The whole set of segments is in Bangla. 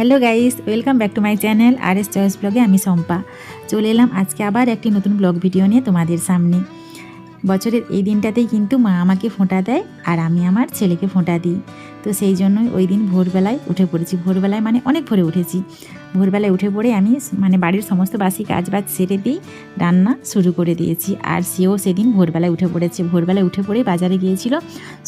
Hello guys welcome back to my channel R S choice ব্লগে আমি শম্পা। চলে এলাম আজকে আবার একটি নতুন ব্লগ ভিডিও নিয়ে তোমাদের সামনে। বছরের এই দিনটাতেই কিন্তু মা আমাকে ফোঁটা দেয় আর আমি আমার ছেলেকে ফোঁটা দিই। তো সেই জন্যই ওই দিন ভোরবেলায় উঠে পড়েছি। ভোরবেলায় মানে অনেক ভোরে উঠেছি। ভোরবেলায় উঠে পড়ে আমি মানে বাড়ির সমস্ত বাসি কাজ বাজ সেরে দিই, রান্না শুরু করে দিয়েছি। আর সেও সেদিন ভোরবেলায় উঠে পড়েছে। ভোরবেলায় উঠে পড়ে বাজারে গিয়েছিল,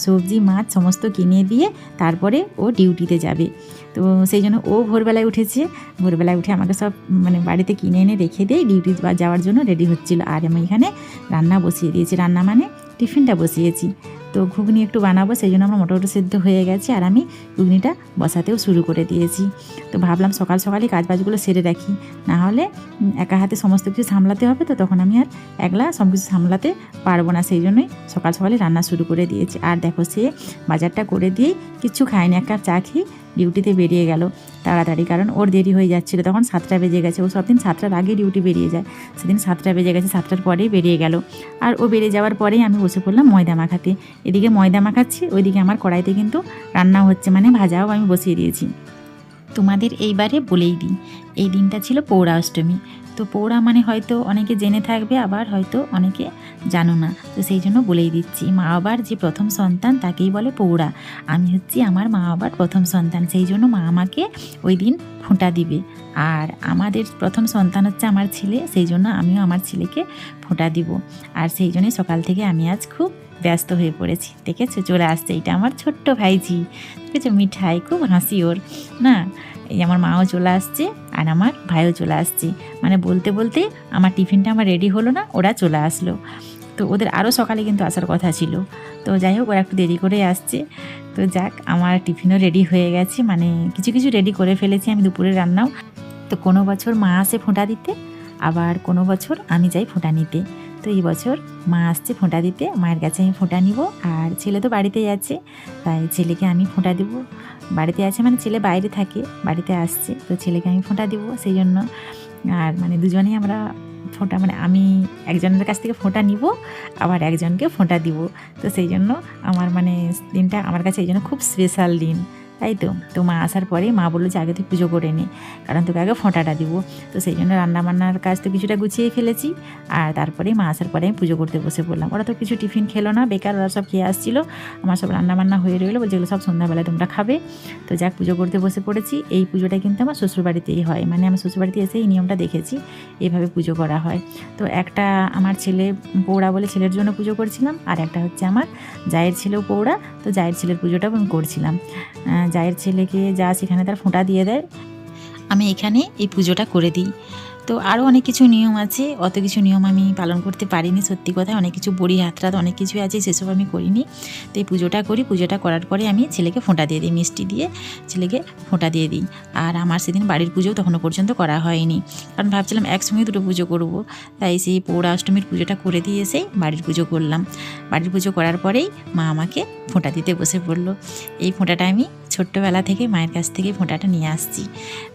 সবজি, মাছ সমস্ত কিনে দিয়ে তারপরে ও ডিউটিতে যাবে। তো সেই জন্য ও ভোরবেলায় উঠেছে। ভোরবেলায় উঠে আমাকে সব মানে বাড়িতে কিনে এনে রেখে দিয়ে ডিউটি যাওয়ার জন্য রেডি হচ্ছিল। আর আমি এখানে রান্না বসিয়ে দিয়েছি। রান্না মানে টিফিনটা বসিয়েছি। তো ঘুগনি একটু বানাবো সেই জন্য আমার মোটামুটি সিদ্ধ হয়ে গেছে আর আমি ঘুগনিটা বসাতেও শুরু করে দিয়েছি। তো ভাবলাম সকাল সকালই কাজবাজগুলো সেরে রাখি না হলে একা হাতে সমস্ত কিছু সামলাতে হবে তো তখন আমি আর একলা সব কিছু সামলাতে পারব না সেই জন্যই সকাল সকালে রান্না শুরু করে দিয়েছি। আর দেখো সে বাজারটা করে দিয়েই কিচ্ছু খাইনি এক কাপ চা খেয়ে ডিউটিতে বেরিয়ে গেল তাড়াতাড়ি, কারণ ওর দেরি হয়ে যাচ্ছিল। তখন সাতটা বেজে গেছে। ও সব দিন সাতটার আগে ডিউটি বেরিয়ে যায়। সেদিন সাতটা বেজে গেছে, সাতটার পরেই বেরিয়ে গেল। আর ও বেরিয়ে যাওয়ার পরেই আমি বসে পড়লাম ময়দা মাখাতে। এদিকে ময়দা মাখাচ্ছি, ওইদিকে আমার কড়াইতে কিন্তু রান্না হচ্ছে মানে ভাজাও আমি বসিয়ে দিয়েছি। তোমাদের এইবারে বলেই দিই, এই দিনটা ছিল পৌরা অষ্টমী তো পৌরা মানে হয়তো অনেকে জেনে থাকবে, আবার হয়তো অনেকে জানো না। তো সেই জন্য বলেই দিচ্ছি, মা বাবার যে প্রথম সন্তান তাকেই বলে পৌরা আমি হচ্ছি আমার মা বাবার প্রথম সন্তান, সেই জন্য মা আমাকে ওই দিন ফোঁটা দিবে। আর আমাদের প্রথম সন্তান হচ্ছে আমার ছেলে, সেই জন্য আমিও আমার ছেলেকে ফোঁটা দিব। আর সেই জন্যই সকাল থেকে আমি আজ খুব ব্যস্ত হয়ে পড়েছি। দেখেছ? চলে আসছে এটা আমার ছোট্ট ভাইজি দেখেছ? মিঠাই, খুব হাসি ওর। না, এই আমার মাও চলে আসছে। আর আমার ভাইও চলে আসছে। মানে বলতে বলতে আমার টিফিনটা আমার রেডি হলো না, ওরা চলে আসলো। তো ওদের আরও সকালে কিন্তু আসার কথা ছিল। তো যাই হোক, ওরা একটু দেরি করে আসছে। তো যাক, আমার টিফিনও রেডি হয়ে গেছে। মানে কিছু কিছু রেডি করে ফেলেছি আমি দুপুরে রান্নাও। তো কোনো বছর মা আসে ফোঁটা দিতে, আবার কোনো বছর আমি যাই ফোঁটা নিতে। তো এই বছর মা আসছে ফোঁটা দিতে, মায়ের কাছে আমি ফোঁটা নিব আর ছেলে তো বাড়িতেই আছে, তাই ছেলেকে আমি ফোঁটা দিব। বাড়িতে আছে মানে ছেলে বাইরে থাকে, বাড়িতে আসছে, তো ছেলেকে আমি ফোঁটা দিব সেই জন্য আর মানে দুজনেই আমরা ফোঁটা মানে আমি একজনের কাছ থেকে ফোঁটা নিব, আবার একজনকে ফোঁটা দিব। তো সেই জন্য আমার মানে দিনটা আমার কাছে এই জন্য খুব স্পেশাল দিন। তাই তো? তো মা আসার পরে মা বলল যে, আগে তুই পুজো করে নে, কারণ তোকে আগে ফোঁটাটা দিব। তো সেই জন্য রান্নাবান্নার কাজ তো কিছুটা গুছিয়ে ফেলেছি। আর তারপরে মা আসার পরে আমি পুজো করতে বসে পড়লাম। ওরা তো কিছু টিফিন খেলো না, বেকার ওরা সব খেয়ে আসছিল। আমার সব রান্নাবান্না হয়ে রইল, বলছে এগুলো সব সন্ধ্যাবেলায় তোমরা খাবে। তো যাক, পুজো করতে বসে পড়েছি। এই পুজোটা কিন্তু আমার শ্বশুরবাড়িতেই হয়। মানে আমার শ্বশুরবাড়িতে এসে এই নিয়মটা দেখেছি এইভাবে পুজো করা হয়। তো একটা আমার ছেলে পৌড়া বলে ছেলের জন্য পুজো করছিলাম, আর একটা হচ্ছে আমার জায়ের ছেলেও পৌড়া তো জায়ের ছেলের পুজোটা আমি করছিলাম। জায়ের ছেলেকে যা সেখানে তার ফোঁটা দিয়ে দেয়, আমি এখানে এই পুজোটা করে দিই। তো আরও অনেক কিছু নিয়ম আছে, অত কিছু নিয়ম আমি পালন করতে পারিনি, সত্যি কথা। অনেক কিছু বড়ি হাতরাত অনেক কিছু আছে, সেসব আমি করিনি। তো এই পুজোটা করি, পুজোটা করার পরে আমি ছেলেকে ফোঁটা দিয়ে দিই, মিষ্টি দিয়ে ছেলেকে ফোঁটা দিয়ে দিই। আর আমার সেদিন বাড়ির পুজো তখনও পর্যন্ত করা হয়নি। কারণ ভাবছিলাম একসঙ্গে দুটো পুজো করব, তাই সেই পৌরা অষ্টমীর পুজোটা করে দিয়ে এসেই বাড়ির পুজো করলাম। বাড়ির পুজো করার পরেই মা আমাকে ফোঁটা দিতে বসে পড়ল। এই ফোঁটাটা আমি ছোট্টবেলা থেকে মায়ের কাছ থেকে ফোঁটাটা নিয়ে আসছি।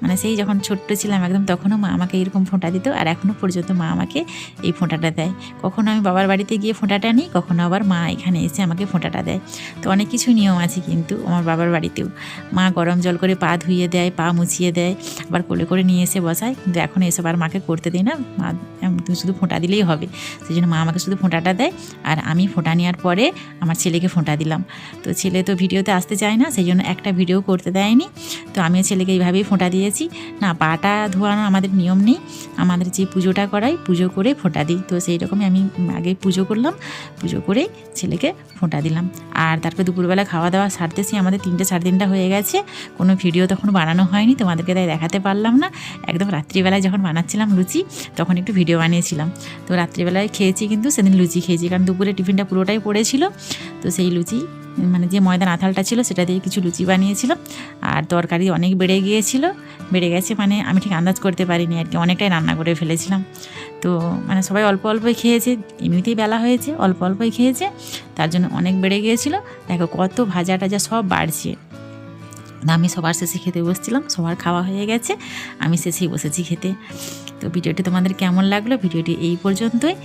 মানে সেই যখন ছোট্ট ছিলাম একদম তখনও মা আমাকে এরকম ফোঁটা দিত আর এখনও পর্যন্ত মা আমাকে এই ফোঁটাটা দেয়। কখনো আমি বাবার বাড়িতে গিয়ে ফোঁটাটা নিই, কখনো আবার মা এখানে এসে আমাকে ফোঁটাটা দেয়। তো অনেক কিছু নিয়ম আছে কিন্তু আমার বাবার বাড়িতেও। মা গরম জল করে পা ধুইয়ে দেয়, পা মুছিয়ে দেয়, আবার কোলে করে নিয়ে এসে বসায়। কিন্তু এখন এসব আর মাকে করতে দিই না। মা তুমি শুধু ফোঁটা দিলেই হবে। সেই জন্য মা আমাকে শুধু ফোঁটাটা দেয় আর আমি ফোঁটা নেওয়ার পরে আমার ছেলেকে ফোঁটা দিলাম। তো ছেলে তো ভিডিওতে আসতে চায় না সেই জন্য একটা ভিডিও করতে দেয়নি। তো আমিও ছেলেকে এইভাবেই ফোঁটা দিয়েছি। না, পাটা ধোয়ানো আমাদের নিয়ম নেই। আমাদের যে পুজোটা করাই, পুজো করে ফোঁটা দিই। তো সেই রকমই আমি আগে পুজো করলাম। পুজো করে ছেলেকে ফোঁটা দিলাম। আর তারপরে দুপুরবেলা খাওয়া দাওয়া সারতেছি। আমাদের তিনটে সাড়ে তিনটা হয়ে গেছে। কোনো ভিডিও তখন বানানো হয়নি। তোমাদেরকে তাই দেখাতে পারলাম না। একদম রাত্রিবেলায় যখন বানাচ্ছিলাম লুচি, তখন একটু ভিডিও বানিয়েছিলাম। তো রাত্রিবেলায় খেয়েছি কিন্তু সেদিন লুচি খেয়েছি। কারণ দুপুরে টিফিনটা পুরোটাই পড়েছিল। তো সেই লুচি মানে যে ময়দান আথালটা ছিল সেটা দিয়ে কিছু লুচি বানিয়েছিলাম আর তরকারি অনেক বেড়ে গিয়েছিল। বেড়ে গেছে মানে আমি ঠিক আন্দাজ করতে পারিনি আর কি, অনেকটাই রান্না করে ফেলেছিলাম। তো মানে সবাই অল্প অল্পই খেয়েছে, এমনিতেই বেলা হয়েছে, অল্প অল্পই খেয়েছে, তার জন্য অনেক বেড়ে গিয়েছিল। দেখো কত ভাজা টাজা সব বাড়ছে। আমি সবার শেষে খেতে বসছিলাম, সবার খাওয়া হয়ে গেছে, আমি শেষেই বসেছি খেতে। তো ভিডিওটি তোমাদের কেমন লাগল? ভিডিওটি এই পর্যন্তই।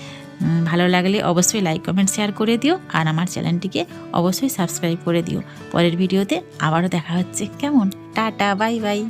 ভালো লাগলে অবশ্যই লাইক কমেন্ট শেয়ার করে দিও আর আমার চ্যানেলটিকে অবশ্যই সাবস্ক্রাইব করে দিও। পরের ভিডিওতে আবারও দেখা হচ্ছে। কেমন? Tata bye bye